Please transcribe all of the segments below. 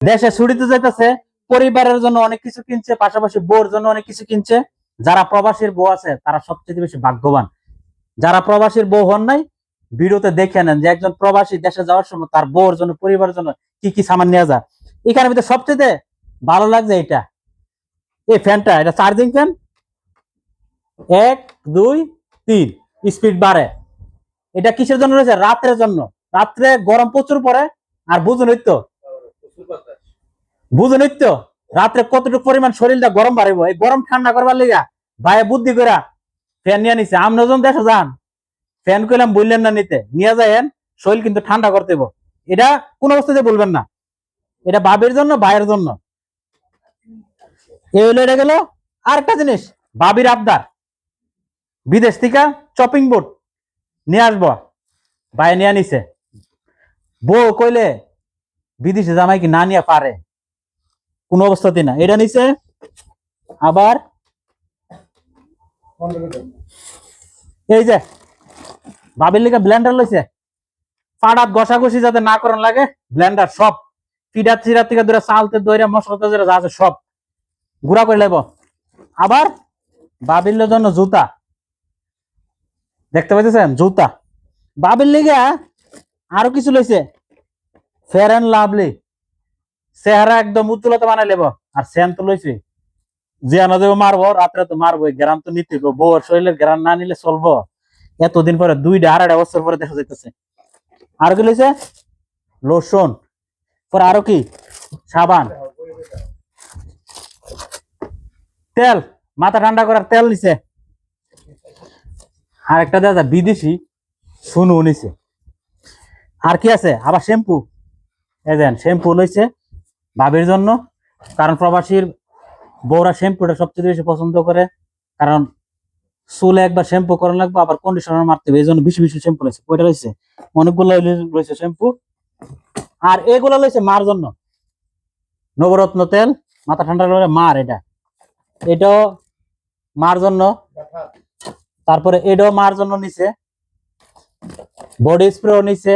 দেশে ছুটিতে যাইতেছে, পরিবারের জন্য অনেক কিছু কিনছে, পাশাপাশি বউর জন্য অনেক কিছু কিনছে। যারা প্রবাসীর বউ আছে, তারা সবচেয়ে বেশি ভাগ্যবান। যারা প্রবাসীর বউ হন নাই, ভিডিওতে দেখে নেন যে একজন প্রবাসী দেশে যাওয়ার সময় তার বউর জন্য, পরিবারের জন্য কি কি সামান নিয়ে যায়। এখানে ভিতরে সবচেয়ে ভালো লাগছে এটা এই ফ্যানটা, এটা চার্জিং ফ্যান। এক, দুই, তিন। স্পিড বাড়ে। এটা কিসের জন্য রয়েছে? রাত্রের জন্য। রাত্রে গরম প্রচুর পড়ে, আর বুঝুন তো? বুঝুন তো, রাত্রে কতটুকু পরিমাণ শরীরটা গরম বাড়িব এই গরম ঠান্ডা করবার লিগা ভাই বুদ্ধি করা ফ্যান নিয়ে নিছে। আমরা যখন দেশে যান। ফ্যান কইলাম বললেন না নিতে। নিয়ে যায়েন, শরীর কিন্তু ঠান্ডা করতে। এটা কোন অবস্থাতে বলবেন না। এটা বাবের জন্য, ভাইয়ের জন্য। এই হলো এটা গেল আর একটা জিনিস। বাবির আবদার। বিদেশ থেকে চপিং বোর্ড। নিয়ে আসব। ভাই নিয়ে নিছে। বউ কইলে বিদেশে জামাই কি না নিয়ে পারে? কোন অবস্থাতে না। এটা নিছে আবার এই যে বাবির লিগে ব্লেন্ডার লইছে। পাড়াত ঘষাঘষি যাতে না করার লাগে ব্লেন্ডার সব। ফিডার চিরার থেকে ধরে চালতে দইরা মশলা টসলা যা আছে সব। গুড়া করে লাইব। আবার বাবির জন্য জুতা। দেখতে পাইতেছেন? জুতা। বাবির লিগে আরও কিছু লইছে। ফেয়ার অ্যান্ড লাভলি চেহারা একদম উজ্জ্বলতা বানাই লেব আর সেন তো লইছে। যে আনা দেবো মারবো, রাত্রে তো মারবো গ্রাম তো নিতে। বউর শরীরের গ্রাম না নিলে চলবো। এতদিন পরে দুইটা আড়াইটা বছর পরে দেখা যাইতেছে। আর কি লইছে? লোশন। পরে আরও কি? সাবান। তেল। মাথা ঠান্ডা করার তেল নিছে। আর একটা দাদা বিদেশি শুনু নিছে। আর কি আছে? আবার শ্যাম্পু। এই দেন, শ্যাম্পু লইছে। ভাবির জন্য, কারণ প্রবাসীর বউরা শ্যাম্পুটা সবচেয়ে বেশি পছন্দ করে, কারণ চুলে একবার শ্যাম্পু করা লাগবে, আবার কন্ডিশনার মারতে হবে এই জন্য বেশি বেশি শ্যাম্পু লইছে। কয়টা লইছে? অনেকগুলো লইছে শ্যাম্পু আর এগুলো লইছে মার জন্য। নবরত্ন তেল, মাথা ঠান্ডা করে মার এটা। এটাও মার জন্য। তারপরে এটাও মার জন্য নিছে। বডি স্প্রেও নিছে।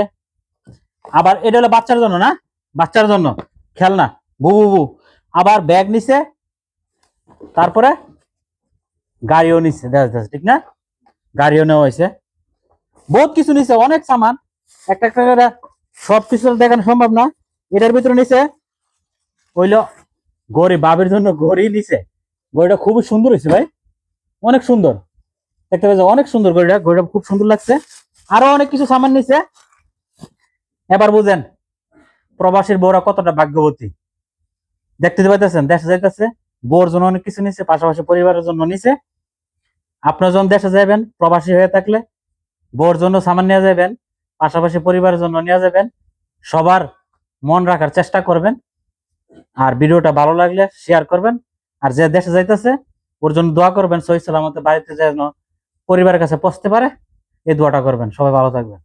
আবার এটা হলো বাচ্চার জন্য না? বাচ্চার জন্য। খেলনা বুবু বু আবার ব্যাগ নিছে, তারপরে গাড়িও নিচ্ছে দেখা যাচ্ছে ঠিক না? গাড়িও নেওয়া হয়েছে। বহুত কিছু নিছে, অনেক সামান। একটা একটা করে সব কিছু দেখানো সম্ভব না। এটার ভিতরে নিছে, হইল গড়ি, বাবের জন্য গড়ি নিছে। গড়িটা খুবই সুন্দর হয়েছে ভাই। অনেক সুন্দর। দেখতে পাচ্ছ অনেক সুন্দর গড়িটা। গড়িটা খুব সুন্দর লাগছে। আরও অনেক কিছু সামান নিছে। এবার বুঝেন প্রবাসীর বউরা কতটা ভাগ্যবতী? দেখতে পাইতেছেন, দেশে যাইতেছে, বউর জন্য অনেক কিছু নিছে, পাশাপাশি পরিবারের জন্য নিছে। আপনার যখন দেশে যাবেন প্রবাসী হয়ে থাকলে বউর জন্য সামান নিয়ে যাবেন পাশাপাশি পরিবারের জন্য নিয়ে যাবেন সবার মন রাখার চেষ্টা করবেন, আর ভিডিওটা ভালো লাগলে শেয়ার করবেন, আর যে দেশে যাইতেছে, ওর জন্য দোয়া করবেন, সহি সালামতে বাড়িতে যেন পরিবারের কাছে পৌঁছতে পারে, এই দোয়াটা করবেন। সবাই ভালো থাকবেন।